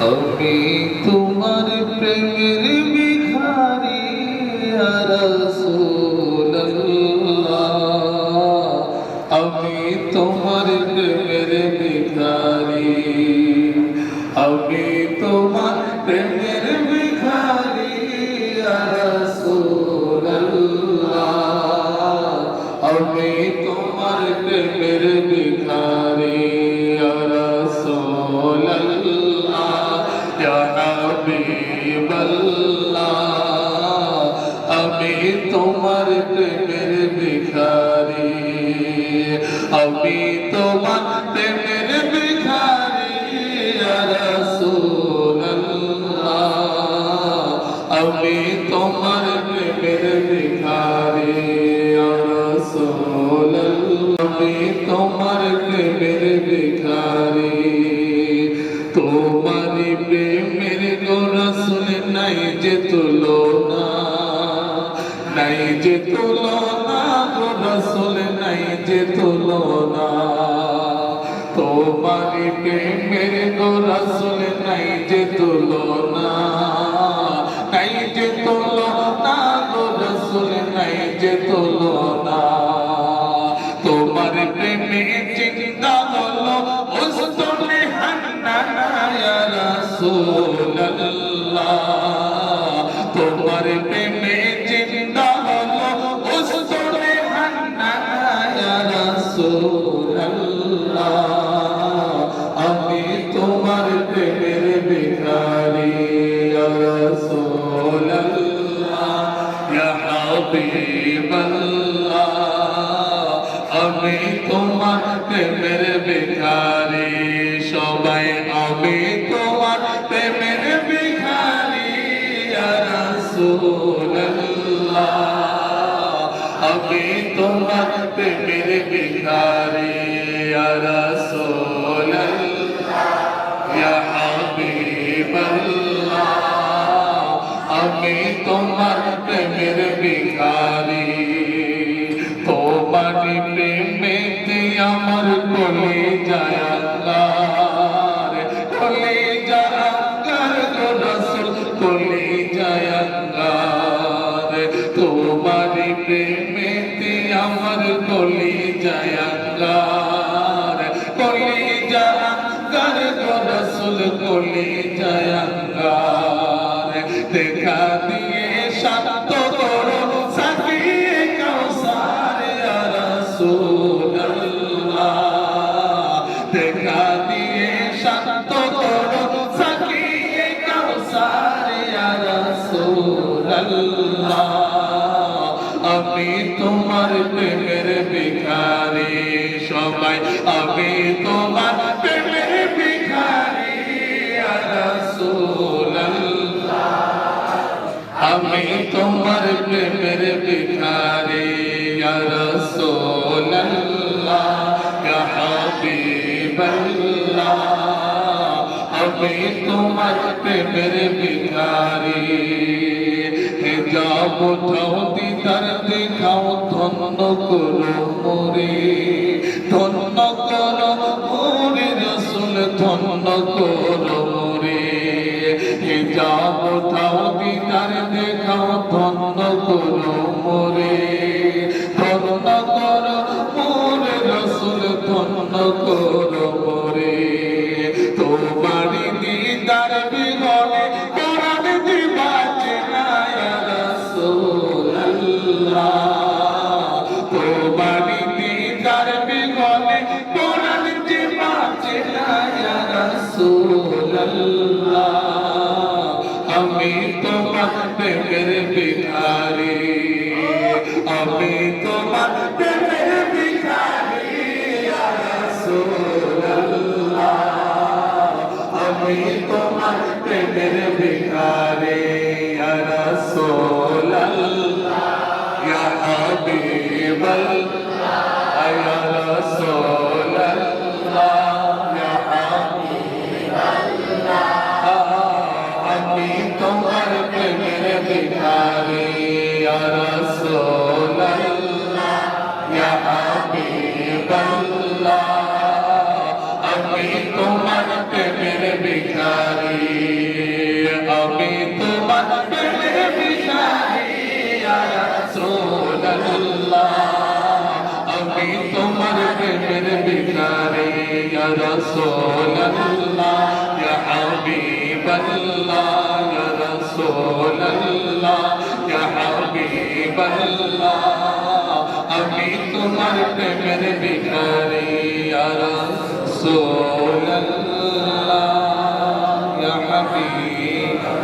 আমি তোমার প্রেমের রসুল্লাহ আমি তোমার প্রেমের ভিখারি, আমি তোমার প্রেমের রসুল্লাহ আমি তোমার প্রেমের ভিখারি। আমি তোমার প্রেমের ভিখারি। আমি তোমার প্রেমের ভিখারি রসুল্লাহ আমি যে তুলনা গোরসুল নাই যে তুলনা। তোমার প্রেমের গোরসুল নাই হাবিবাল্লাহ আমি তোমার প্রেমের ভিখারি সবাই আমি তোমার প্রেমের রাসূলুল্লাহ। আমি তোমার প্রেমের তোমার প্রেমের ভিখারি। তোমার প্রেমেতে আমার কলে যায় আল্লাহ কলে যায় আমার কলে যায় কলে যায় গো কলে যায় প্রেমের ভিখারি সবাই আমি তোমার প্রেমের ভিখারি। আমি তোমার প্রেমের ভিখারি। আমি তোমার প্রেমের ভিখারি হে দিদার দেখাও ধন্য করো মোরে, ধন্য করো মোরে রসুল, ধন্য করো মোরে। হে যাব উঠাও দিদার, দেখাও, ধন্য করো মোরে, ধন্য করো মোরে রসুল, ধন্য করো আমি তোমার প্রেমের ভিখারি আমি তোমার প্রেমের রাসূলুল্লাহ। আমি তোমার প্রেমের ভিখারি। Amém. প্রেমের ভিখারি ইয়া রাসূলুল্লাহ ইয়া হাবিবাল্লাহ ইয়া রাসূলুল্লাহ ইয়া হাবিবাল্লাহ আমি তোমার প্রেমের ভিখারি ইয়া রাসূলুল্লাহ ইয়া হাবিবাল্লাহ